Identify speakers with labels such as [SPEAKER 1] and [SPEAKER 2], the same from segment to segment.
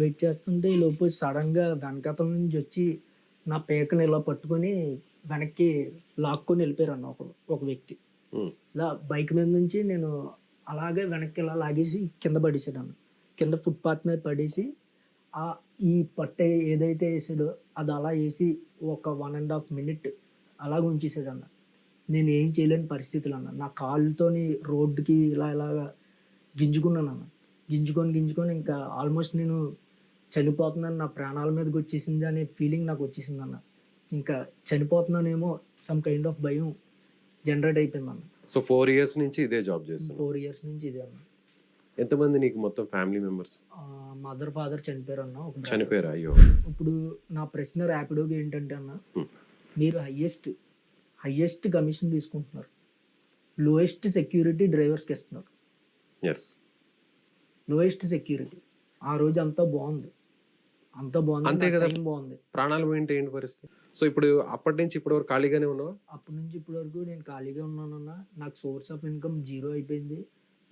[SPEAKER 1] Wait చేస్తుంటే ఈ లోపు సడన్గా వెనకాతల నుంచి వచ్చి నా పేకని ఇలా పట్టుకొని వెనక్కి లాక్కొని వెళ్ళిపోయారు అన్న ఒక ఒక వ్యక్తి. ఇలా బైక్ మీద నుంచి నేను అలాగే వెనక్కి ఇలా లాగేసి కింద పడేసాడు అన్న కింద ఫుట్పాత్ మీద పడేసి ఆ ఈ పట్టే ఏదైతే వేసాడో అది అలా వేసి ఒక వన్ అండ్ హాఫ్ మినిట్ అలాగ ఉంచేసాడు అన్న నేను ఏం చేయలేని పరిస్థితులు అన్న. నా కాళ్ళతోని రోడ్డుకి ఇలా ఇలాగా గింజుకున్నాను అన్న. గింజుకొని గింజుకొని ఇంకా ఆల్మోస్ట్ నేను చనిపోతున్నాను నా ప్రాణాల మీదకి వచ్చేసింది అనే ఫీలింగ్ నాకు వచ్చేసింది అన్న. ఇంకా చనిపోతున్నానేమో సమ్ కైండ్ ఆఫ్ భయం జనరేట్ అయిపోయింది అన్న.
[SPEAKER 2] సో ఫోర్ ఇయర్స్ నుంచి ఇదే జాబ్ చేస్తున్నావు?
[SPEAKER 1] ఫోర్ ఇయర్స్ నుంచి ఇదే అన్న.
[SPEAKER 2] ఎంతమంది నీకు మొత్తం ఫ్యామిలీ మెంబర్స్
[SPEAKER 1] మదర్ ఫాదర్ చనిపోయారు అన్న.
[SPEAKER 2] చనిపోయారు అయ్యో.
[SPEAKER 1] ఇప్పుడు నా ప్రశ్న ర్యాపిడోకి ఏంటంటే అన్న
[SPEAKER 2] Hmm.
[SPEAKER 1] మీరు హయ్యెస్ట్ హయ్యెస్ట్ కమిషన్ తీసుకుంటున్నారు. లోయెస్ట్ సెక్యూరిటీ డ్రైవర్స్కి ఇస్తున్నారు.
[SPEAKER 2] ఎస్
[SPEAKER 1] లోయెస్ట్ సెక్యూరిటీ ఆ రోజు అంతా బాగుంది. అంతా బాగుంది
[SPEAKER 2] అంతే కదా.
[SPEAKER 1] టైం బాగుంది.
[SPEAKER 2] ప్రాణాలు పోయింటే ఏంటి పరిస్థితి? సో ఇప్పుడు అప్పటి నుంచి ఇప్పటి వరకు ఖాళీగానే ఉన్నావా?
[SPEAKER 1] అప్పటి నుంచి ఇప్పటి వరకు నేను ఖాళీగా ఉన్నానన్న నాకు సోర్స్ ఆఫ్ ఇన్కమ్ జీరో అయిపోయింది.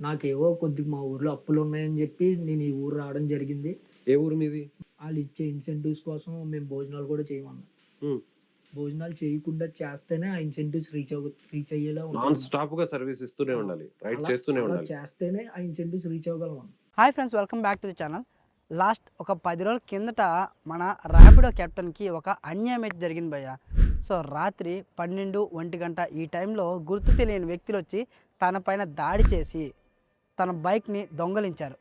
[SPEAKER 1] నాకేవో కొద్దిగా మా ఊర్లో అప్పులు ఉన్నాయని చెప్పి నేను ఈ ఊరు రావడం జరిగింది.
[SPEAKER 2] ఏ ఊరు మీది?
[SPEAKER 1] వాళ్ళు ఇచ్చే ఇన్సెంటివ్స్ కోసం మేము భోజనాలు కూడా చేయమన్నా. భోజనాలు చేయకుండా చేస్తేనే ఆ ఇన్సెంటివ్స్ రీచ్ రీచ్ అయ్యేలా
[SPEAKER 2] నాన్ స్టాప్గా సర్వీస్ ఇస్తూనే ఉండాలి. రైట్ చేస్తూనే ఉండాలి.
[SPEAKER 1] చేస్తేనే ఆ incentives reach అవ్వగలం.
[SPEAKER 3] Hi friends welcome back to the channel last ఒక పది రోజుల కిందట మన ర్యాపిడో కెప్టెన్కి ఒక అన్యాయం అయితే జరిగింది భయ్య. సో రాత్రి పన్నెండు ఒంటి గంట ఈ టైంలో గుర్తు తెలియని వ్యక్తులు వచ్చి తన పైన దాడి చేసి తన బైక్ని దొంగలించారు.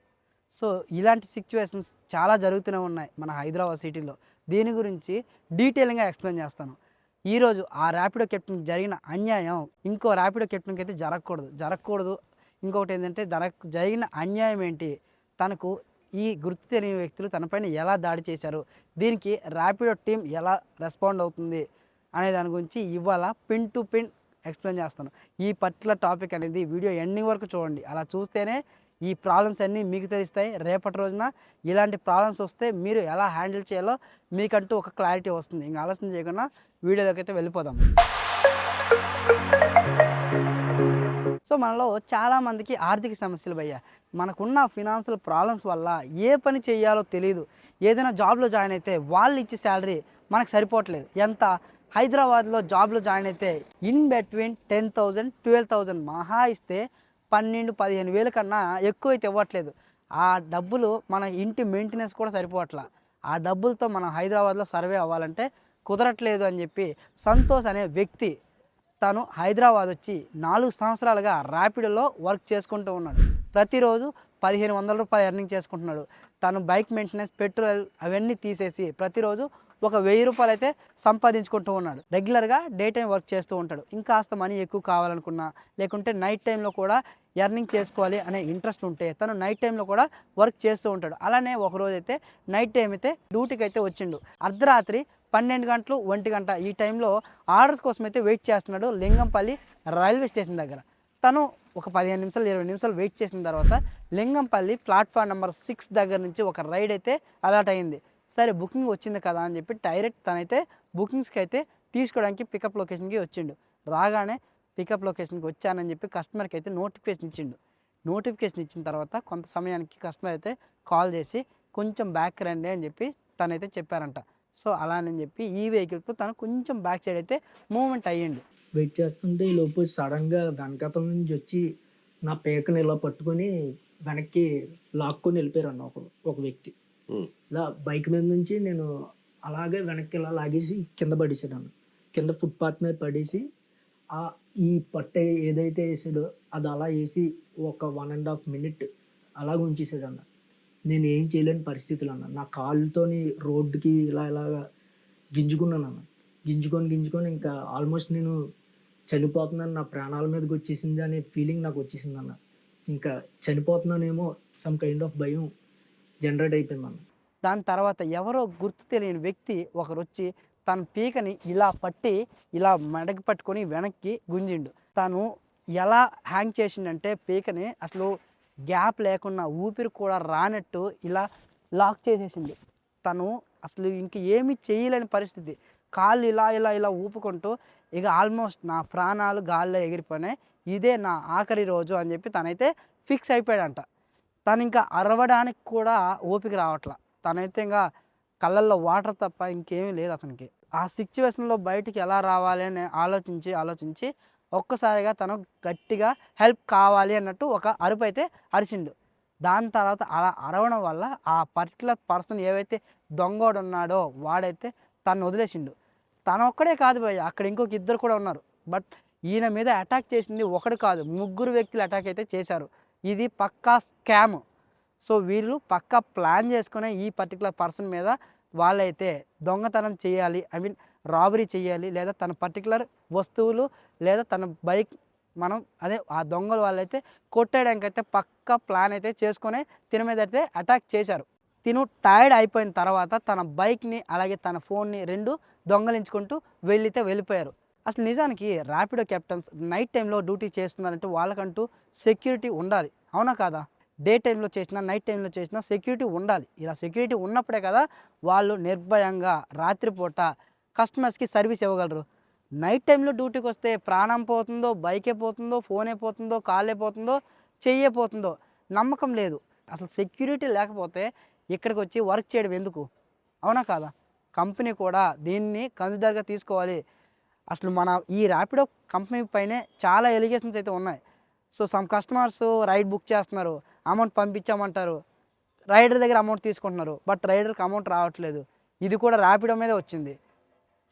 [SPEAKER 3] సో ఇలాంటి సిచ్యువేషన్స్ చాలా జరుగుతూనే ఉన్నాయి మన హైదరాబాద్ సిటీలో. దీని గురించి డీటెయిల్గా ఎక్స్ప్లెయిన్ చేస్తాను. ఈరోజు ఆ ర్యాపిడో కెప్టెన్కి జరిగిన అన్యాయం ఇంకో ర్యాపిడో కెప్టెన్కి అయితే జరగకూడదు. జరగకూడదు. ఇంకొకటి ఏంటంటే తనకు జరిగిన అన్యాయం ఏంటి? తనకు ఈ గుర్తు తెలియని వ్యక్తులు తనపైన ఎలా దాడి చేశారు? దీనికి ర్యాపిడో టీం ఎలా రెస్పాండ్ అవుతుంది? అనే దాని గురించి ఇవాళ పిన్ టు పిన్ ఎక్స్ప్లెయిన్ చేస్తాను. ఈ పర్టికులర్ టాపిక్ అనేది వీడియో ఎండింగ్ వరకు చూడండి. అలా చూస్తేనే ఈ ప్రాబ్లమ్స్ అన్నీ మీకు తెలుస్తాయి. రేపటి రోజున ఇలాంటి ప్రాబ్లమ్స్ వస్తే మీరు ఎలా హ్యాండిల్ చేయాలో మీకంటూ ఒక క్లారిటీ వస్తుంది. ఇంకా ఆలోచన చేయకుండా వీడియోలోకి అయితే వెళ్ళిపోదాం. సో మనలో చాలామందికి ఆర్థిక సమస్యలు భయ్యా. మనకున్న ఫినాన్షియల్ ప్రాబ్లమ్స్ వల్ల ఏ పని చేయాలో తెలియదు ఏదైనా జాబ్లో జాయిన్ అయితే వాళ్ళు ఇచ్చే శాలరీ మనకు సరిపోవట్లేదు. ఎంత? హైదరాబాద్లో జాబ్లో జాయిన్ అయితే in between ten thousand twelve thousand మహా ఇస్తే పన్నెండు పదిహేను వేల కన్నా ఎక్కువ అయితే ఇవ్వట్లేదు. ఆ డబ్బులు మన ఇంటి మెయింటెనెన్స్ కూడా సరిపోవట్లా. ఆ డబ్బులతో మనం హైదరాబాద్లో సర్వే అవ్వాలంటే కుదరట్లేదు అని చెప్పి సంతోష్ అనే వ్యక్తి తను హైదరాబాద్ వచ్చి నాలుగు సంవత్సరాలుగా ర్యాపిడోలో వర్క్ చేసుకుంటూ ఉన్నాడు. ప్రతిరోజు పదిహేను వందల రూపాయలు ఎర్నింగ్ చేసుకుంటున్నాడు. తను బైక్ మెయింటెనెన్స్ పెట్రోల్ అవన్నీ తీసేసి ప్రతిరోజు ఒక వెయ్యి రూపాయలు అయితే సంపాదించుకుంటూ ఉన్నాడు. రెగ్యులర్గా డే టైం వర్క్ చేస్తూ ఉంటాడు. ఇంకాస్త మనీ ఎక్కువ కావాలనుకున్నా లేకుంటే నైట్ టైంలో కూడా ఎర్నింగ్ చేసుకోవాలి అనే ఇంట్రెస్ట్ ఉంటే తను నైట్ టైంలో కూడా వర్క్ చేస్తూ ఉంటాడు. అలానే ఒకరోజు అయితే నైట్ టైం అయితే డ్యూటీకి అయితే వచ్చిండు. అర్ధరాత్రి పన్నెండు గంటలు ఒంటి గంట. ఈ టైంలో ఆర్డర్స్ కోసం అయితే వెయిట్ చేస్తున్నాడు లింగంపల్లి రైల్వే స్టేషన్ దగ్గర. తను ఒక పదిహేను నిమిషాలు ఇరవై నిమిషాలు వెయిట్ చేసిన తర్వాత లింగంపల్లి ప్లాట్ఫామ్ నెంబర్ సిక్స్ దగ్గర నుంచి ఒక రైడ్ అయితే అలర్ట్ అయింది. సరే బుకింగ్ వచ్చింది కదా అని చెప్పి డైరెక్ట్ తనైతే బుకింగ్స్కి అయితే తీసుకోవడానికి పికప్ లొకేషన్కి వచ్చిండు. రాగానే పికప్ లొకేషన్కి వచ్చానని చెప్పి కస్టమర్కి అయితే నోటిఫికేషన్ ఇచ్చిండు. నోటిఫికేషన్ ఇచ్చిన తర్వాత కొంత సమయానికి కస్టమర్ అయితే కాల్ చేసి కొంచెం బ్యాక్ రండి అని చెప్పి తనైతే చెప్పారంట. సో అలానని చెప్పి ఈ వెహికల్తో తను కొంచెం బ్యాక్ సైడ్ అయితే మూవ్మెంట్ అయ్యిండు.
[SPEAKER 1] వెయిట్ చేస్తుంటే ఈ లోపు సడన్గా వెనకాతల నుంచి వచ్చి నా పేకని ఇలా పట్టుకొని వెనక్కి లాక్కొని వెళ్ళిపోయారు అన్న ఒక ఒక వ్యక్తి. ఇలా బైక్ మీద నుంచి నేను అలాగే వెనక్కి ఇలా లాగేసి కింద పడేసాడు అన్న కింద ఫుట్పాత్ మీద పడేసి ఆ ఈ పట్టే ఏదైతే వేసాడో అది అలా వేసి ఒక వన్ అండ్ హాఫ్ మినిట్ అలాగ ఉంచేసాడు అన్న నేను ఏం చేయలేని పరిస్థితులు అన్న. నా కాళ్ళతోని రోడ్డుకి ఇలా ఇలాగా గింజుకున్నాను అన్న. గింజుకొని గింజుకొని ఇంకా ఆల్మోస్ట్ నేను చనిపోతున్నాను. నా ప్రాణాల మీదకి వచ్చేసింది అనే ఫీలింగ్ నాకు వచ్చేసింది అన్న. ఇంకా చనిపోతున్నానేమో సమ్ కైండ్ ఆఫ్ భయం జనరేట్ అయిపోయింది అన్న.
[SPEAKER 3] దాని తర్వాత ఎవరో గుర్తు తెలియని వ్యక్తి ఒకరు వచ్చి తన పీకని ఇలా పట్టి ఇలా మెడకి పట్టుకొని వెనక్కి గుంజిండు. తను ఎలా హ్యాంగ్ చేసిండంటే పీకని అసలు గ్యాప్ లేకుండా ఊపిరి కూడా రానట్టు ఇలా లాక్ చేసేసింది. తను అసలు ఇంక ఏమీ చేయలేని పరిస్థితి. కాళ్ళు ఇలా ఇలా ఇలా ఊపుకుంటూ ఇక ఆల్మోస్ట్ నా ప్రాణాలు గాల్లో ఎగిరిపోయినాయి. ఇదే నా ఆఖరి రోజు అని చెప్పి తనైతే ఫిక్స్ అయిపోయాడంట. తను ఇంకా అరవడానికి కూడా ఓపిక రావట్లా. తనైతే ఇంకా కళ్ళల్లో వాటర్ తప్ప ఇంకేమీ లేదు అతనికి. ఆ సిచ్యువేషన్లో బయటికి ఎలా రావాలి అని ఆలోచించి ఆలోచించి ఒక్కసారిగా తను గట్టిగా హెల్ప్ కావాలి అన్నట్టు ఒక అరుపు అయితే అరిచిండు. దాని తర్వాత అలా అరవడం వల్ల ఆ పర్టికులర్ పర్సన్ ఏవైతే దొంగోడు ఉన్నాడో వాడైతే తను వదిలేసిండు. తను ఒక్కడే కాదు భయ్య అక్కడ ఇంకొక ఇద్దరు కూడా ఉన్నారు. బట్ ఈయన మీద అటాక్ చేసింది ఒకడు కాదు ముగ్గురు వ్యక్తులు అటాక్ అయితే చేశారు. ఇది పక్కా స్కామ్. సో వీళ్ళు పక్కా ప్లాన్ చేసుకునే ఈ పర్టికులర్ పర్సన్ మీద వాళ్ళైతే దొంగతనం చేయాలి. ఐ మీన్ రాబరీ చేయాలి లేదా తన పర్టికులర్ వస్తువులు లేదా తన బైక్ మనం అదే ఆ దొంగలు వాళ్ళైతే కొట్టేయడానికి అయితే పక్కా ప్లాన్ అయితే చేసుకొని తిన మీద అయితే అటాక్ చేశారు. తిను టైర్డ్ అయిపోయిన తర్వాత తన బైక్ని అలాగే తన ఫోన్ని రెండు దొంగలించుకుంటూ వెళ్ళితే వెళ్ళిపోయారు. అసలు నిజానికి ర్యాపిడో కెప్టెన్స్ నైట్ టైంలో డ్యూటీ చేస్తున్నారంటే వాళ్ళకంటూ సెక్యూరిటీ ఉండాలి. అవునా కాదా? డే టైంలో చేసినా నైట్ టైంలో చేసినా సెక్యూరిటీ ఉండాలి. ఇలా సెక్యూరిటీ ఉన్నప్పుడే కదా వాళ్ళు నిర్భయంగా రాత్రిపూట కస్టమర్స్కి సర్వీస్ ఇవ్వగలరు. నైట్ టైంలో డ్యూటీకి వస్తే ప్రాణం పోతుందో బైకే పోతుందో ఫోనే పోతుందో కాలే పోతుందో చెయ్యే పోతుందో నమ్మకం లేదు. అసలు సెక్యూరిటీ లేకపోతే ఇక్కడికి వచ్చి వర్క్ చేయడం ఎందుకు? అవునా కాదా? కంపెనీ కూడా దీన్ని కన్సిడర్గా తీసుకోవాలి. అసలు మన ఈ ర్యాపిడో కంపెనీ పైనే చాలా ఎలిగేషన్స్ అయితే ఉన్నాయి. So some customers ride book చేస్తున్నారు. అమౌంట్ పంపించామంటారు. రైడర్ దగ్గర అమౌంట్ తీసుకుంటున్నారు. బట్ రైడర్కి అమౌంట్ రావట్లేదు. ఇది కూడా ర్యాపిడో మీదే వచ్చింది.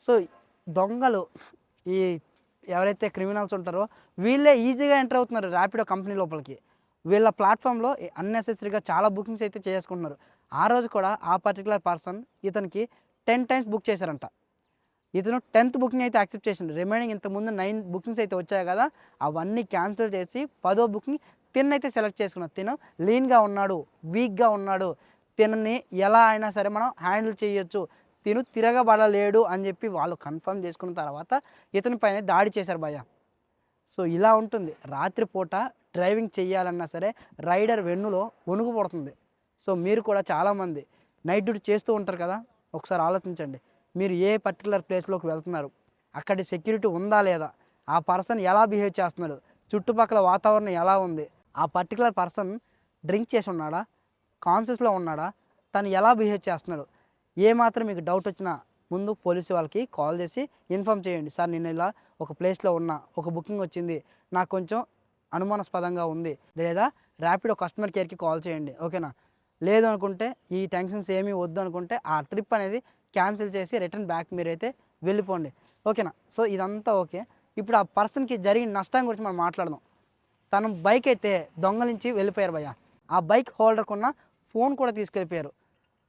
[SPEAKER 3] సో దొంగలు ఈ ఎవరైతే క్రిమినల్స్ ఉంటారో వీళ్ళే ఈజీగా ఎంటర్ అవుతున్నారు ర్యాపిడో కంపెనీ లోపలికి. వీళ్ళ ప్లాట్ఫామ్లో అన్నెసెసరీగా చాలా బుకింగ్స్ అయితే చేసుకుంటున్నారు. ఆ రోజు కూడా ఆ పర్టికులర్ పర్సన్ ఇతనికి టెన్ టైమ్స్ బుక్ చేశారంట. ఇతను టెన్త్ బుకింగ్ అయితే యాక్సెప్ట్ చేసిండు. రిమైనింగ్ ఇంతకుముందు నైన్ బుకింగ్స్ అయితే వచ్చాయి కదా అవన్నీ క్యాన్సిల్ చేసి పదో బుకింగ్ తిన్ అయితే సెలెక్ట్ చేసుకున్నాడు. తిను లీన్గా ఉన్నాడు వీక్గా ఉన్నాడు. తినని ఎలా అయినా సరే మనం హ్యాండిల్ చేయొచ్చు. తిను తిరగబడలేడు అని చెప్పి వాళ్ళు కన్ఫర్మ్ చేసుకున్న తర్వాత ఇతని పైన దాడి చేశారు భయ సో ఇలా ఉంటుంది. రాత్రిపూట డ్రైవింగ్ చేయాలన్నా సరే రైడర్ వెన్నులో వణుకు పడుతుంది. సో మీరు కూడా చాలామంది నైట్ డ్యూటీ చేస్తూ ఉంటారు కదా ఒకసారి ఆలోచించండి. మీరు ఏ పర్టికులర్ ప్లేస్లోకి వెళ్తున్నారు? అక్కడి సెక్యూరిటీ ఉందా లేదా? ఆ పర్సన్ ఎలా బిహేవ్ చేస్తున్నాడు? చుట్టుపక్కల వాతావరణం ఎలా ఉంది? ఆ పర్టికులర్ పర్సన్ డ్రింక్ చేసి ఉన్నాడా? కాన్షియస్లో ఉన్నాడా? తను ఎలా బిహేవ్ చేస్తున్నాడు? ఏ మాత్రం మీకు డౌట్ వచ్చినా ముందు పోలీసు వాళ్ళకి కాల్ చేసి ఇన్ఫామ్ చేయండి. సార్ నేను ఇలా ఒక ప్లేస్లో ఉన్నా ఒక బుకింగ్ వచ్చింది నాకు కొంచెం అనుమానాస్పదంగా ఉంది లేదా ర్యాపిడో కస్టమర్ కేర్కి కాల్ చేయండి ఓకేనా లేదు అనుకుంటే ఈ టెన్షన్స్ ఏమీ వద్దు అనుకుంటే ఆ ట్రిప్ అనేది క్యాన్సిల్ చేసి రిటర్న్ బ్యాక్ మీరైతే వెళ్ళిపోండి. ఓకేనా సో ఇదంతా ఓకే. ఇప్పుడు ఆ పర్సన్కి జరిగిన నష్టం గురించి మనం మాట్లాడదాం. తను బైక్ అయితే దొంగలించి వెళ్ళిపోయారు భయ్య. ఆ బైక్ హోల్డర్కున్న ఫోన్ కూడా తీసుకెళ్ళిపోయారు.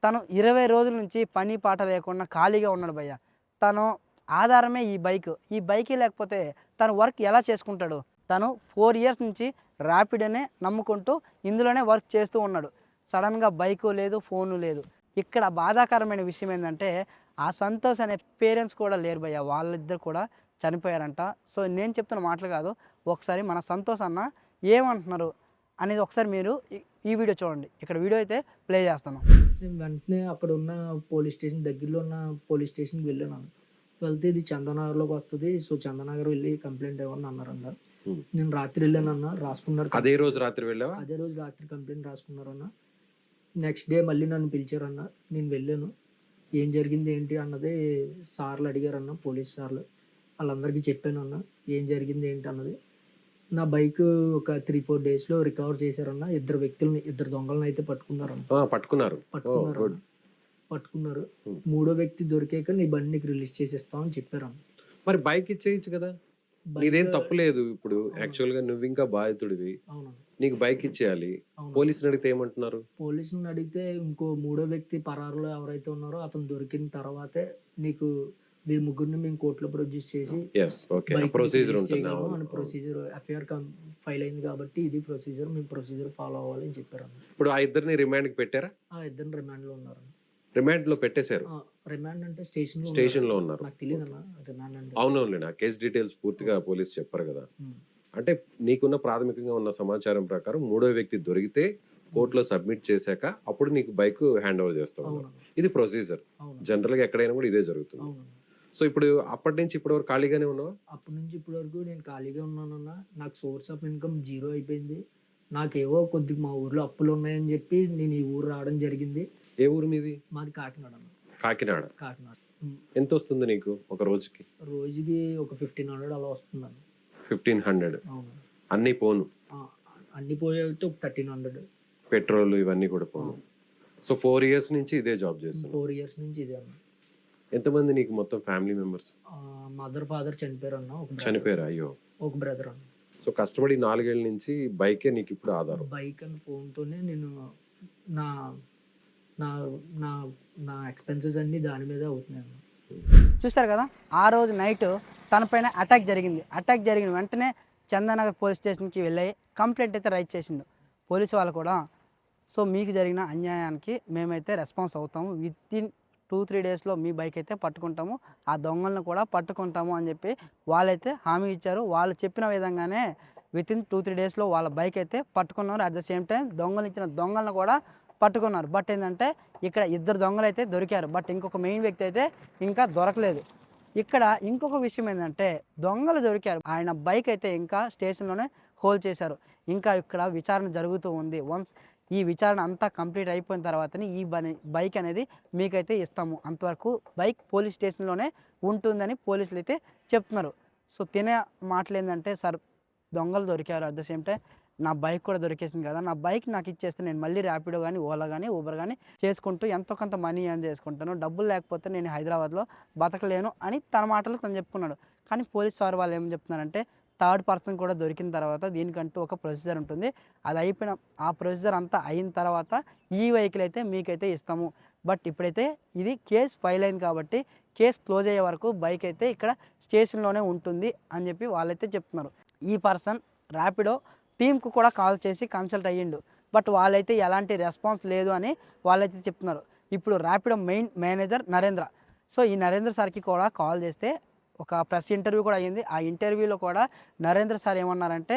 [SPEAKER 3] తను ఇరవై రోజుల నుంచి పని పాట లేకుండా ఖాళీగా ఉన్నాడు భయ్య. తను ఆధారమే ఈ బైక్. ఈ బైక్ లేకపోతే తను వర్క్ ఎలా చేసుకుంటాడు? తను ఫోర్ ఇయర్స్ నుంచి ర్యాపిడోనే నమ్ముకుంటూ ఇందులోనే వర్క్ చేస్తూ ఉన్నాడు. సడన్గా బైకు లేదు ఫోను లేదు. ఇక్కడ బాధాకరమైన విషయం ఏంటంటే ఆ సంతోష్ అనే పేరెంట్స్ కూడా లేరు భయ్య. వాళ్ళిద్దరు కూడా చనిపోయారంట. సో నేను చెప్తున్న మాటలు కాదు. ఒకసారి మన సంతోష్ అన్న ఏమంటున్నారు అనేది ఒకసారి మీరు ఈ- ఈ వీడియో చూడండి. ఇక్కడ వీడియో అయితే ప్లే చేస్తాను.
[SPEAKER 1] నేను వెంటనే అక్కడ ఉన్న పోలీస్ స్టేషన్ దగ్గరలో ఉన్న పోలీస్ స్టేషన్కి వెళ్ళాను వెళ్తే ఇది చందనగర్లోకి వస్తుంది. సో చందనగర్ వెళ్ళి కంప్లైంట్ ఇవ్వండి అన్నారన్న
[SPEAKER 2] Hmm.
[SPEAKER 1] నేను రాత్రి వెళ్ళాను అన్న. రాసుకున్నారు
[SPEAKER 2] అదే రోజు రాత్రి వెళ్ళావా?
[SPEAKER 1] అదే రోజు రాత్రి కంప్లైంట్ రాసుకున్నారన్న నెక్స్ట్ డే మళ్ళీ నన్ను పిలిచారన్న నేను వెళ్ళాను. ఏం జరిగింది ఏంటి అన్నది సార్లు అడిగారన్న పోలీస్ సార్లు. వాళ్ళందరికీ చెప్పాను అన్న. ఏం జరిగింది ఏంటి అన్నది. నా బైక్ ఒక త్రీ ఫోర్ డేస్లో రికవర్ చేశారన్న. ఇద్దరు వ్యక్తులని ఇద్దరు దొంగలను అయితే
[SPEAKER 2] పట్టుకున్నారు.
[SPEAKER 1] పట్టుకున్నారు. పట్టుకున్నారు.
[SPEAKER 2] Hmm.
[SPEAKER 1] మూడో వ్యక్తి దొరికాక నీ బండి నీకు రిలీజ్ చేసేస్తామని చెప్పారన్న.
[SPEAKER 2] మరి బైక్ ఇచ్చేయచ్చు కదా? నీదేం తప్పు లేదు ఇప్పుడు. యాక్చువల్గా నువ్వు ఇంకా బాధితుడివి. నీకు బైక్ ఇచ్చేయాలి. పోలీసుని అడిగితే ఏమంటున్నారు?
[SPEAKER 1] పోలీసులను అడిగితే ఇంకో మూడో వ్యక్తి పరారులో ఎవరైతే ఉన్నారో అతను దొరికిన తర్వాతే నీకు మీ ముగ్గురిని మేము కోర్టులో ప్రొడ్యూస్ చేసి
[SPEAKER 2] ప్రొసీజర్.
[SPEAKER 1] ప్రొసీజర్ ఎఫ్ఐఆర్ ఫైల్ అయింది కాబట్టి ఇది ప్రొసీజర్ మేము ప్రొసీజర్ ఫాలో అవ్వాలి అని చెప్పారు.
[SPEAKER 2] ఇప్పుడు ఆ ఇద్దరిని రిమాండ్కి పెట్టారా?
[SPEAKER 1] ఆ ఇద్దరు రిమాండ్లో ఉన్నారు
[SPEAKER 2] రిమాండ్లో పెట్టేశారు.
[SPEAKER 1] రిమాండ్ అంటే
[SPEAKER 2] స్టేషన్లో స్టేషన్లో
[SPEAKER 1] ఉన్నారు. నాకు తెలియదు అన్న రిమాండ్ అంటే.
[SPEAKER 2] అవునవునులే నా కేసు డీటెయిల్స్ పూర్తిగా పోలీస్ చెప్పారు కదా. అంటే నీకున్న ప్రాథమికంగా ఉన్న సమాచారం ప్రకారం మూడో వ్యక్తి దొరికితే కోర్టులో సబ్మిట్ చేశాక అప్పుడు నీకు బైక్ హ్యాండ్ ఓవర్
[SPEAKER 1] అవునన్న
[SPEAKER 2] ఇది ప్రొసీజర్ జనరల్గా ఎక్కడైనా కూడా ఇదే జరుగుతుంది. సో ఇప్పుడు అప్పటి నుంచి ఇప్పటి వరకు ఖాళీగానే ఉన్నావా?
[SPEAKER 1] అప్పటి నుంచి ఇప్పటి వరకు నేను ఖాళీగా ఉన్నానన్న నాకు సోర్స్ ఆఫ్ ఇన్కమ్ జీరో అయిపోయింది. నాకేవో కొద్దిగా మా ఊర్లో అప్పులు ఉన్నాయని చెప్పి నేను ఈ ఊరు రావడం జరిగింది.
[SPEAKER 2] ఏ ఊరు మీది?
[SPEAKER 1] మాది కాకినాడ అన్న.
[SPEAKER 2] కాకినాడ.
[SPEAKER 1] కాకినాడ.
[SPEAKER 2] ఎంత వస్తుంది నీకు ఒక రోజుకి?
[SPEAKER 1] రోజుకి ఒక ఫిఫ్టీన్ హండ్రెడ్ అలా వస్తుందండి.
[SPEAKER 2] ఫిఫ్టీన్ హండ్రెడ్
[SPEAKER 1] అవును.
[SPEAKER 2] అన్ని పోను.
[SPEAKER 1] అన్ని పోయేస్తే ఒక థర్టీన్ హండ్రెడ్
[SPEAKER 2] పెట్రోల్ ఇవన్నీ కూడా పోను. సో ఫోర్ ఇయర్స్ నుంచి ఇదే జాబ్ చేస్తున్నావు.
[SPEAKER 1] ఫోర్ ఇయర్స్ నుంచి ఇదే అన్న.
[SPEAKER 2] ఎంతమంది నీకు మొత్తం ఫ్యామిలీ మెంబర్స్?
[SPEAKER 1] మదర్ ఫాదర్ చనిపోయారు అన్న ఒక brother-
[SPEAKER 2] చనిపోయారు? అయ్యో.
[SPEAKER 1] ఒక బ్రదర్ అన్న.
[SPEAKER 2] సో కష్టపడి నాలుగేళ్ళ నుంచి బైకే నీకు ఇప్పుడు ఆధారం?
[SPEAKER 1] బైక్ అండ్ ఫోన్తోనే నేను నా నా నా నా ఎక్స్పెన్సెస్ అన్నీ దాని మీదే అవుతున్నాయి అన్న.
[SPEAKER 3] చూస్తారు కదా ఆ రోజు నైట్ తనపైన అటాక్ జరిగింది. అటాక్ జరిగిన వెంటనే చందానగర్ పోలీస్ స్టేషన్కి వెళ్ళి కంప్లైంట్ అయితే రైట్ చేసిండు. పోలీసు వాళ్ళు కూడా సో మీకు జరిగిన అన్యాయానికి మేమైతే రెస్పాన్స్ అవుతాము. విత్ ఇన్ టూ త్రీ డేస్లో మీ బైక్ అయితే పట్టుకుంటాము. ఆ దొంగలను కూడా పట్టుకుంటాము అని చెప్పి వాళ్ళైతే హామీ ఇచ్చారు. వాళ్ళు చెప్పిన విధంగానే విత్ ఇన్ టూ త్రీ డేస్లో వాళ్ళ బైక్ అయితే పట్టుకున్నారు. అట్ ద సేమ్ టైం దొంగలు ఇచ్చిన దొంగలను కూడా పట్టుకున్నారు. బట్ ఏంటంటే ఇక్కడ ఇద్దరు దొంగలు అయితే దొరికారు. బట్ ఇంకొక మెయిన్ వ్యక్తి అయితే ఇంకా దొరకలేదు. ఇక్కడ ఇంకొక విషయం ఏంటంటే దొంగలు దొరికారు. ఆయన బైక్ అయితే ఇంకా స్టేషన్లోనే హోల్డ్ చేశారు. ఇంకా ఇక్కడ విచారణ జరుగుతూ ఉంది. వన్స్ ఈ విచారణ అంతా కంప్లీట్ అయిపోయిన తర్వాతనే ఈ బైక్ అనేది మీకైతే ఇస్తాము. అంతవరకు బైక్ పోలీస్ స్టేషన్లోనే ఉంటుందని పోలీసులు అయితే చెప్తున్నారు. సో తినే మాటలు ఏంటంటే సార్ దొంగలు దొరికారు. అట్ ద సేమ్ టైం నా బైక్ కూడా దొరికేసింది కదా! నా బైక్ నాకు ఇచ్చేస్తే నేను మళ్ళీ ర్యాపిడో కానీ ఓలా కానీ ఊబర్ కానీ చేసుకుంటూ ఎంతో కొంత మనీ ఏం చేసుకుంటాను. డబ్బులు లేకపోతే నేను హైదరాబాద్లో బతకలేను అని తన మాటలు తను చెప్పుకున్నాడు. కానీ పోలీస్ వారు వాళ్ళు ఏం చెప్తున్నారంటే థర్డ్ పర్సన్ కూడా దొరికిన తర్వాత దీనికంటూ ఒక ప్రొసీజర్ ఉంటుంది. అది అయిపోయిన ఆ ప్రొసీజర్ అంతా అయిన తర్వాత ఈ వెహికల్ అయితే మీకైతే ఇస్తాము. బట్ ఇప్పుడైతే ఇది కేసు ఫైల్ అయింది కాబట్టి కేసు క్లోజ్ అయ్యే వరకు బైక్ అయితే ఇక్కడ స్టేషన్లోనే ఉంటుంది అని చెప్పి వాళ్ళైతే చెప్తున్నారు. ఈ పర్సన్ ర్యాపిడో టీంకు కూడా కాల్ చేసి కన్సల్ట్ అయ్యిండు. బట్ వాళ్ళైతే ఎలాంటి రెస్పాన్స్ లేదు అని వాళ్ళైతే చెప్తున్నారు. ఇప్పుడు Rapido main manager Narendra. So ఈ నరేంద్ర సార్కి కూడా కాల్ చేస్తే ఒక ప్రెస్ ఇంటర్వ్యూ కూడా అయ్యింది. ఆ ఇంటర్వ్యూలో కూడా నరేంద్ర సార్ ఏమన్నారంటే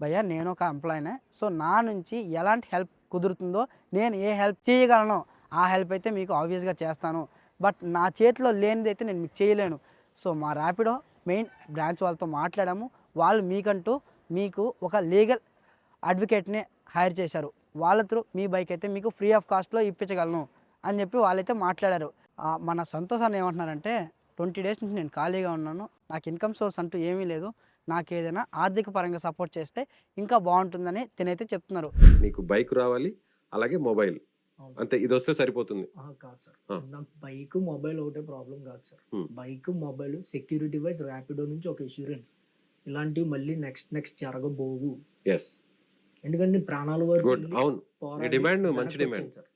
[SPEAKER 3] భయ్యా నేను ఒక ఎంప్లాయీనే. సో నా నుంచి ఎలాంటి హెల్ప్ కుదురుతుందో నేను ఏ హెల్ప్ చేయగలను? ఆ హెల్ప్ అయితే మీకు ఆబ్వియస్గా చేస్తాను. బట్ నా చేతిలో లేనిది అయితే నేను మీకు చేయలేను. సో మా ర్యాపిడో మెయిన్ బ్రాంచ్ వాళ్ళతో మాట్లాడాము. వాళ్ళు మీకంటూ మీకు ఒక లీగల్ అడ్వకేట్ని హైర్ చేశారు. వాళ్ళ త్రూ మీ బైక్ అయితే మీకు ఫ్రీ ఆఫ్ కాస్ట్లో ఇప్పించగలను అని చెప్పి వాళ్ళైతే మాట్లాడారు. మన సంతోషాన్ని ఏమంటున్నారంటే ట్వంటీ డేస్ నుంచి నేను ఖాళీగా ఉన్నాను. నాకు ఇన్కమ్ సోర్స్ అంటూ ఏమీ లేదు. నాకు ఏదైనా ఆర్థిక పరంగా సపోర్ట్ చేస్తే ఇంకా బాగుంటుందని తినైతే చెప్తున్నారు.
[SPEAKER 2] నీకు బైక్ రావాలి అలాగే మొబైల్. అంతే ఇది వస్తే సరిపోతుంది.
[SPEAKER 1] కాదు సార్. నాకు బైక్ మొబైల్ ఒకటే ప్రాబ్లం కాదు sir. Bike mobile security wise Rapido నుంచి ఒక ఇన్సూరెన్స్ ఇలాంటివి మళ్ళీ నెక్స్ట్ నెక్స్ట్ జరగబోవు.
[SPEAKER 2] ఎస్
[SPEAKER 1] ఎందుకంటే ప్రాణాల వరకు
[SPEAKER 2] అవును.
[SPEAKER 1] వెనక్కి
[SPEAKER 2] మంచి.
[SPEAKER 1] వచ్చాను సార్.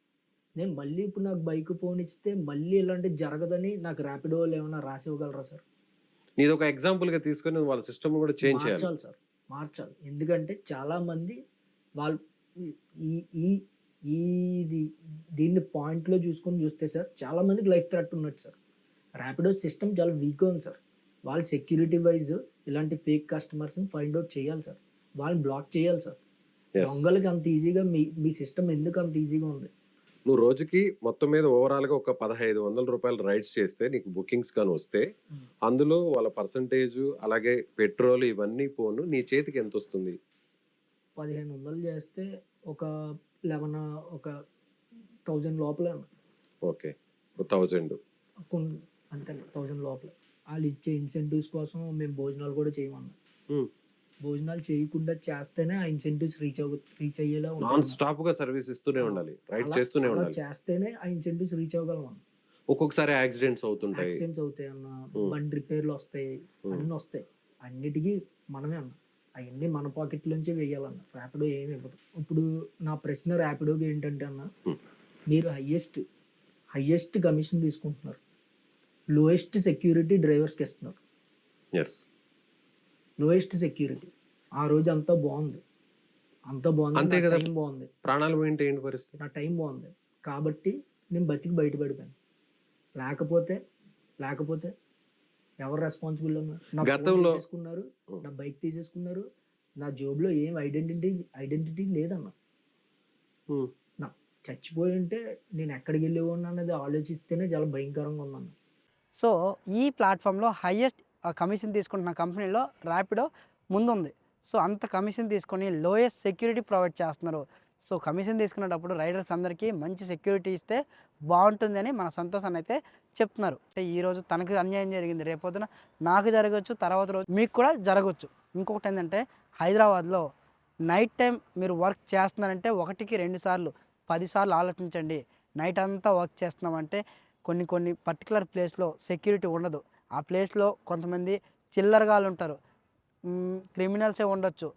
[SPEAKER 1] నేను మళ్ళీ ఇప్పుడు నాకు బైక్ ఫోన్ ఇస్తే మళ్ళీ ఇలాంటివి జరగదని నాకు ర్యాపిడో ఏమైనా రాసి ఇవ్వగలరా సార్?
[SPEAKER 2] నీది ఒక ఎగ్జాంపుల్గా తీసుకొని వాళ్ళ సిస్టమ్ కూడా చేంజ్ చేయాలి.
[SPEAKER 1] మార్చాలి సార్ మార్చాలి. ఎందుకంటే చాలా మంది వాళ్ళు ఈ ఈ ఈ ఇది- దీన్ని point లో చూసుకొని చూస్తే సార్ చాలా మందికి లైఫ్ థ్రెట్ ఉన్నట్టు సార్. ర్యాపిడో సిస్టమ్ చాలా వీక్గా ఉంది సార్. వాళ్ళు సెక్యూరిటీ వైజ్ ఇలాంటి ఫేక్ కస్టమర్స్ని ఫైండ్ అవుట్ చేయాలి సార్. వాళ్ళని బ్లాక్ చేయాలి సార్. దొంగలకి అంత ఈజీగా మీ మీ సిస్టమ్ ఎందుకు అంత ఈజీగా ఉంది?
[SPEAKER 2] నువ్వు రోజుకి మొత్తం మీద ఓవరాల్గా ఒక పదహైదు వందల రూపాయలు రైడ్స్ చేస్తే నీకు బుకింగ్స్ కానీ వస్తే. అందులో వాళ్ళ పర్సంటేజ్ అలాగే పెట్రోల్ ఇవన్నీ పోను నీ చేతికి ఎంత వస్తుంది
[SPEAKER 1] పదిహేను వందలు చేస్తే ఒక లెవెన్ ఒక థౌజండ్ లోపలే
[SPEAKER 2] ఓకే. థౌజండ్.
[SPEAKER 1] అంతే థౌజండ్ లోపల. వాళ్ళు ఇచ్చే ఇన్సెంటివ్స్ కోసం మేము భోజనాలు కూడా చేయమన్నాం. భోజనాలు చేయకుండా చేస్తేనే ఆ ఇన్సెంటివ్స్ రీచ్ అవ్వ రీచ్ అయ్యేలా
[SPEAKER 2] నాన్
[SPEAKER 1] ఉండాలి.
[SPEAKER 2] స్టాప్గా సర్వీస్ ఇస్తూనే ఉండాలి.
[SPEAKER 1] అలా-
[SPEAKER 2] చేస్తూనే ఉండాలి.
[SPEAKER 1] చేస్తేనే ఆ ఇన్సెంటివ్స్ రీచ్ అవ్వగలం.
[SPEAKER 2] ఒక్కొక్కసారి యాక్సిడెంట్స్ అవుతుంటాయి.
[SPEAKER 1] యాక్సిడెంట్స్ అవుతాయి అన్న. బండి రిపేర్లు వస్తాయి. అన్నీ వస్తాయి. అన్నిటికీ మనమే అన్న. అవన్నీ మన పాకెట్ నుంచి వేయాలన్న. ర్యాపిడో ఏమి ఇవ్వదు. ఇప్పుడు నా ప్రశ్న ర్యాపిడోకి ఏంటంటే అన్న. మీరు హయ్యెస్ట్ హయ్యెస్ట్ కమిషన్ తీసుకుంటున్నారు. లోయెస్ట్ సెక్యూరిటీ డ్రైవర్స్కి ఇస్తున్నారు. లోయెస్ట్ సెక్యూరిటీ ఆ రోజు అంతా బాగుంది. అంతా బాగుంది.
[SPEAKER 2] అంతే కదా.
[SPEAKER 1] టైం బాగుంది.
[SPEAKER 2] ప్రాణాలు పోయింటే ఏంటి పరిస్థితి?
[SPEAKER 1] నా టైం బాగుంది. కాబట్టి నేను బతికి బయటపడిపోయాను లేకపోతే లేకపోతే ఎవరు రెస్పాన్సిబుల్ నా
[SPEAKER 2] గతంలో- Hmm.
[SPEAKER 1] నా బైక్ తీసేసుకున్నారు నా జోబులో ఏం ఐడెంటిటీ ఐడెంటిటీ లేదన్న. నా చచ్చిపోయి ఉంటే నేను ఎక్కడికి వెళ్ళేవాడిని అన్నది ఆలోచిస్తేనే చాలా భయంకరంగా ఉందన్న.
[SPEAKER 3] సో ఈ ప్లాట్ఫామ్లో హయ్యెస్ట్ కమిషన్ తీసుకుంటున్న కంపెనీలో ర్యాపిడో ముందుంది. సో అంత కమిషన్ తీసుకొని లోయెస్ట్ సెక్యూరిటీ ప్రొవైడ్ చేస్తున్నారు. సో కమిషన్ తీసుకునేటప్పుడు రైడర్స్ అందరికీ మంచి సెక్యూరిటీ ఇస్తే బాగుంటుందని మన సంతోషాన్ని అయితే చెప్తున్నారు. సో ఈరోజు తనకు అన్యాయం జరిగింది. రేపొద్దున నాకు జరగవచ్చు తర్వాత రోజు మీకు కూడా జరగవచ్చు ఇంకొకటి ఏంటంటే హైదరాబాద్లో నైట్ టైం మీరు వర్క్ చేస్తున్నారంటే ఒకటికి రెండు సార్లు పదిసార్లు ఆలోచించండి. నైట్ అంతా వర్క్ చేస్తున్నామంటే కొన్ని కొన్ని పర్టికులర్ ప్లేస్లో సెక్యూరిటీ ఉండదు. ఆ ప్లేస్లో కొంతమంది చిల్లరగాలు ఉంటారు. క్రిమినల్సే ఉండొచ్చు.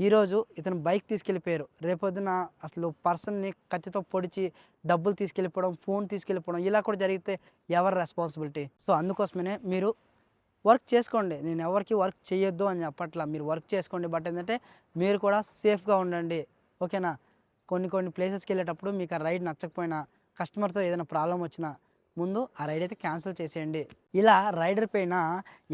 [SPEAKER 3] ఈరోజు ఇతను బైక్ తీసుకెళ్ళిపోయారు. రేపొద్దున అసలు పర్సన్ని కత్తితో పొడిచి డబ్బులు తీసుకెళ్ళిపోవడం ఫోన్ తీసుకెళ్ళిపోవడం ఇలా కూడా జరిగితే ఎవరి రెస్పాన్సిబిలిటీ? సో అందుకోసమనే మీరు వర్క్ చేసుకోండి. నేను ఎవరికి వర్క్ చేయొద్దు అని చెప్పట్లా. మీరు వర్క్ చేసుకోండి. బట్ ఏంటంటే మీరు కూడా సేఫ్గా ఉండండి. ఓకేనా? కొన్ని కొన్ని ప్లేసెస్కి వెళ్ళేటప్పుడు మీకు ఆ రైడ్ నచ్చకపోయినా కస్టమర్తో ఏదైనా ప్రాబ్లం వచ్చినా ముందు ఆ రైడ్ అయితే క్యాన్సిల్ చేసేయండి. ఇలా రైడర్ పైన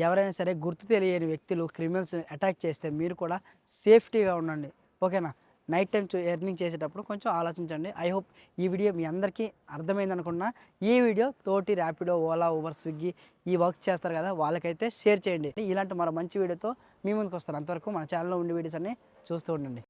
[SPEAKER 3] ఎవరైనా సరే గుర్తు తెలియని వ్యక్తులు క్రిమినల్స్ అటాక్ చేస్తే మీరు కూడా సేఫ్టీగా ఉండండి. ఓకేనా? నైట్ టైం ఎర్నింగ్ చేసేటప్పుడు కొంచెం ఆలోచించండి. ఐ హోప్ ఈ వీడియో మీ అందరికీ అర్థమైంది అనుకున్నా. ఈ వీడియో తోటి ర్యాపిడో ఓలా ఊబర్ స్విగ్గీ ఈ వర్క్ చేస్తారు కదా వాళ్ళకైతే షేర్ చేయండి. ఇలాంటి మరో మంచి వీడియోతో మీ ముందుకు వస్తారు. అంతవరకు మన ఛానల్లో ఉండే వీడియోస్ అన్ని చూస్తూ ఉండండి.